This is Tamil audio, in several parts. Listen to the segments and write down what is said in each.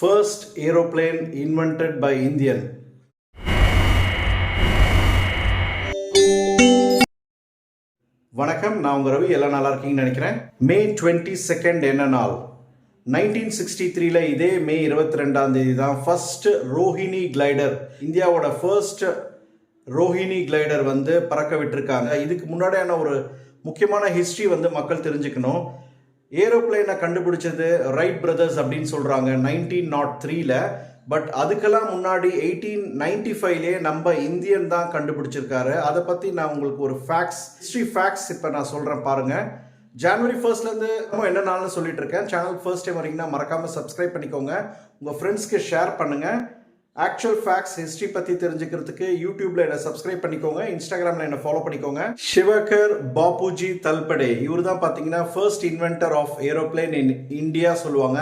First aeroplane invented by Indian வணக்கம் நான் உங்கள் ரவி. எல்லாம் நல்லா இருக்கீங்கன்னு நினைக்கிறேன். மே டுவெண்ட்டி செகண்ட் என்ன நாள்? நைன்டீன் சிக்ஸ்டி த்ரீல இதே மே இருபத்தி ரெண்டாம் தேதி தான் ஃபர்ஸ்ட் ரோஹிணி கிளைடர் இந்தியாவோட ஃபர்ஸ்ட் ரோஹிணி கிளைடர் வந்து பறக்க விட்டுருக்காங்க. இதுக்கு முன்னாடியான ஒரு முக்கியமான ஹிஸ்ட்ரி வந்து மக்கள் தெரிஞ்சுக்கணும். ஏரோப்ளேனை கண்டுபிடிச்சது ரைட் பிரதர்ஸ் அப்படின்னு சொல்கிறாங்க நைன்டீன் நாட் த்ரீல பட் அதுக்கெல்லாம் முன்னாடி எயிட்டீன் நைன்டி ஃபைவ்லேயே நம்ம இந்தியன் தான் கண்டுபிடிச்சிருக்காரு. அதை பற்றி நான் உங்களுக்கு ஒரு ஃபேக்ட்ஸ் ஹிஸ்ட்ரி ஃபேக்ட்ஸ் இப்போ நான் சொல்கிறேன் பாருங்கள் ஜனவரி ஃபர்ஸ்ட்லேருந்து என்ன நாள்னு சொல்லிட்டு இருக்கேன். சேனல் ஃபர்ஸ்ட் டைம் வரீங்கன்னா மறக்காமல் சப்ஸ்கிரைப் பண்ணிக்கோங்க. உங்கள் ஃப்ரெண்ட்ஸ்க்கு ஷேர் பண்ணுங்கள் ஆக்சுவல் ஃபேக்ட்ஸ் ஹிஸ்ட்ரி பற்றி தெரிஞ்சுக்கிறதுக்கு யூடியூப்ல என்ன சப்ஸ்கிரைப் பண்ணிக்கோங்க இன்ஸ்டாகிராமில் என்ன ஃபாலோ பண்ணிக்கோங்க. சிவகர் பாபுஜி தல்படே இவர் தான் பார்த்தீங்கன்னா first inventor of aeroplane in India சொல்லுவாங்க.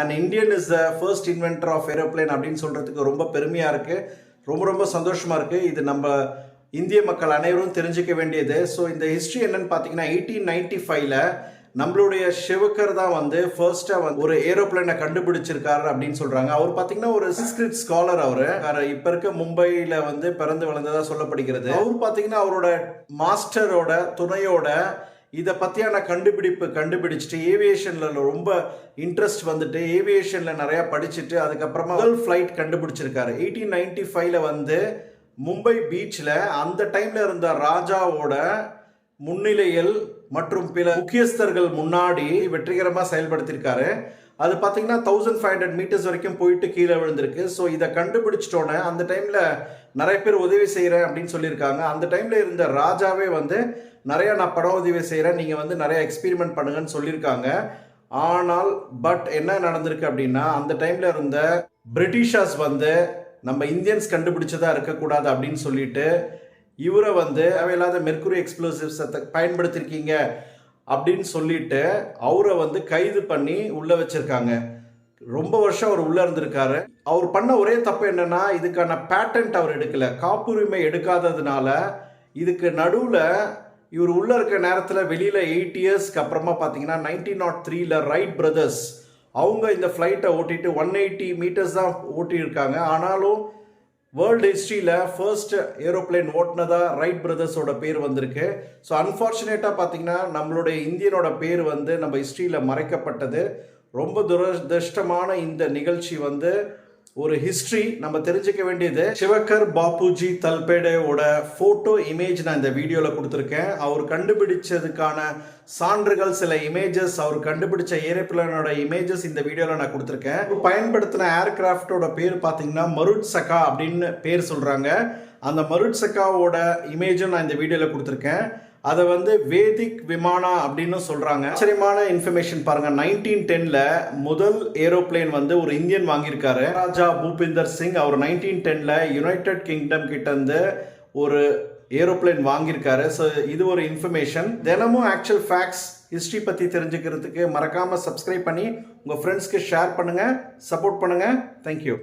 And Indian is the first inventor of aeroplane அப்படின்னு சொல்கிறதுக்கு ரொம்ப பெருமையாக இருக்குது ரொம்ப ரொம்ப சந்தோஷமாக இருக்குது இது நம்ம இந்திய மக்கள் அனைவரும் தெரிஞ்சுக்க வேண்டியது. ஸோ இந்த ஹிஸ்ட்ரி என்னன்னு பார்த்தீங்கன்னா எயிட்டீன் நைன்டி ஃபைவ்ல நம்மளுடைய சிவகர் தான் வந்து ஃபர்ஸ்டா வந்து ஒரு ஏரோப்ளேனை கண்டுபிடிச்சிருக்காரு அப்படின்னு சொல்றாங்க. அவர் பாத்தீங்கன்னா ஒரு சன்ஸ்கிரிட் ஸ்காலர் அவரு. இப்ப இருக்க மும்பையில வந்து பிறந்து வளர்ந்ததா சொல்லப்படுகிறது. அவர் பாத்தீங்கன்னா அவரோட மாஸ்டரோட துணையோட இதை பற்றியான கண்டுபிடிப்பு கண்டுபிடிச்சிட்டு ஏவியேஷனில் ரொம்ப இன்ட்ரெஸ்ட் வந்துட்டு ஏவியேஷனில் நிறையா படிச்சுட்டு அதுக்கப்புறமா முதல் ஃப்ளைட் கண்டுபிடிச்சிருக்காரு. எயிட்டீன் நைன்டி ஃபைவ்ல வந்து மும்பை பீச்சில் அந்த டைமில் இருந்த ராஜாவோட முன்னிலையில் மற்றும் பிற முக்கியஸ்தர்கள் முன்னாடி வெற்றிகரமாக செயல்படுத்தியிருக்காரு அது பார்த்தீங்கன்னா தௌசண்ட் ஃபைவ் ஹண்ட்ரட் மீட்டர்ஸ் வரைக்கும் போயிட்டு கீழே விழுந்திருக்கு. ஸோ இதை கண்டுபிடிச்சிட்டோன்னே அந்த டைமில் நிறைய பேர் உதவி செய்கிறேன் அப்படின்னு சொல்லியிருக்காங்க. அந்த டைமில் இருந்த ராஜாவே வந்து நிறைய நான் பண உதவி செய்கிறேன் நீங்கள் வந்து நிறைய எக்ஸ்பெரிமெண்ட் பண்ணுங்கன்னு சொல்லியிருக்காங்க. ஆனால் பட் என்ன நடந்திருக்கு அப்படின்னா அந்த டைமில் இருந்த பிரிட்டிஷர்ஸ் வந்து நம்ம இந்தியன்ஸ் கண்டுபிடிச்சதா இருக்கக்கூடாது அப்படின்னு சொல்லிட்டு இவரை வந்து தேவையில்லாத மெர்குரி எக்ஸ்ப்ளோசிவ்ஸை பயன்படுத்தியிருக்கீங்க அப்படின்னு சொல்லிட்டு அவரை வந்து கைது பண்ணி உள்ளே வச்சுருக்காங்க. ரொம்ப வருஷம் அவர் உள்ளே இருந்திருக்காரு. அவர் பண்ண ஒரே தப்பு என்னென்னா இதுக்கான பேட்டன்ட் அவர் எடுக்கல. காப்புரிமை எடுக்காததுனால இதுக்கு நடுவில் இவர் உள்ளே இருக்க நேரத்தில் வெளியில் எயிட் இயர்ஸ்க்கு அப்புறமா பார்த்தீங்கன்னா நைன்டீன் நாட் த்ரீல ரைட் பிரதர்ஸ் அவங்க இந்த ஃப்ளைட்டை ஓட்டிட்டு ஒன் எயிட்டி மீட்டர்ஸ் தான் ஓட்டியிருக்காங்க. ஆனாலும் வேர்ல்டு ஹிஸ்ட்ரியில் ஃபர்ஸ்ட் ஏரோப்ளேன் ஓட்டுனதா ரைட் பிரதர்ஸோட பேர் வந்திருக்கு. ஸோ அன்ஃபார்ச்சுனேட்டாக பார்த்தீங்கன்னா நம்மளுடைய இந்தியனோட பேர் வந்து நம்ம ஹிஸ்ட்ரியில் மறைக்கப்பட்டது. ரொம்ப துரதிருஷ்டமான இந்த நிகழ்ச்சி வந்து ஒரு ஹிஸ்ட்ரி நம்ம தெரிஞ்சுக்க வேண்டியது சிவகர் பாபுஜி தல்பேடேவோட ஃபோட்டோ இமேஜ் நான் இந்த வீடியோவில் கொடுத்துருக்கேன். அவர் கண்டுபிடிச்சதுக்கான சான்றுகள் சில இமேஜஸ் அவர் கண்டுபிடிச்ச ஏரோப்ளேனோட இமேஜஸ் இந்த வீடியோவில் நான் கொடுத்துருக்கேன். பயன்படுத்தின ஏர்கிராஃப்டோட பேர் பார்த்தீங்கன்னா மருட் சக்கா அப்படின்னு பேர் சொல்கிறாங்க அந்த மருட் சக்காவோட இமேஜும் நான் இந்த வீடியோவில் கொடுத்துருக்கேன். அதை வந்து வேதிக் விமானா அப்படின்னு சொல்கிறாங்க ஆச்சரியமான இன்ஃபர்மேஷன் பாருங்கள் நைன்டீன் டெனில் முதல் ஏரோப்ளேன் வந்து ஒரு இந்தியன் வாங்கியிருக்காரு. ராஜா பூபிந்தர் சிங் அவர் நைன்டீன் டெனில் யுனைடெட் கிங்டம் கிட்டேருந்து ஒரு ஏரோப்ளேன் வாங்கியிருக்காரு. ஸோ இது ஒரு இன்ஃபர்மேஷன் தினமும் ஆக்சுவல் ஃபேக்ட்ஸ் ஹிஸ்ட்ரி பற்றி தெரிஞ்சுக்கிறதுக்கு மறக்காமல் சப்ஸ்கிரைப் பண்ணி உங்கள் ஃப்ரெண்ட்ஸ்க்கு ஷேர் பண்ணுங்கள் சப்போர்ட் பண்ணுங்கள் தேங்க்யூ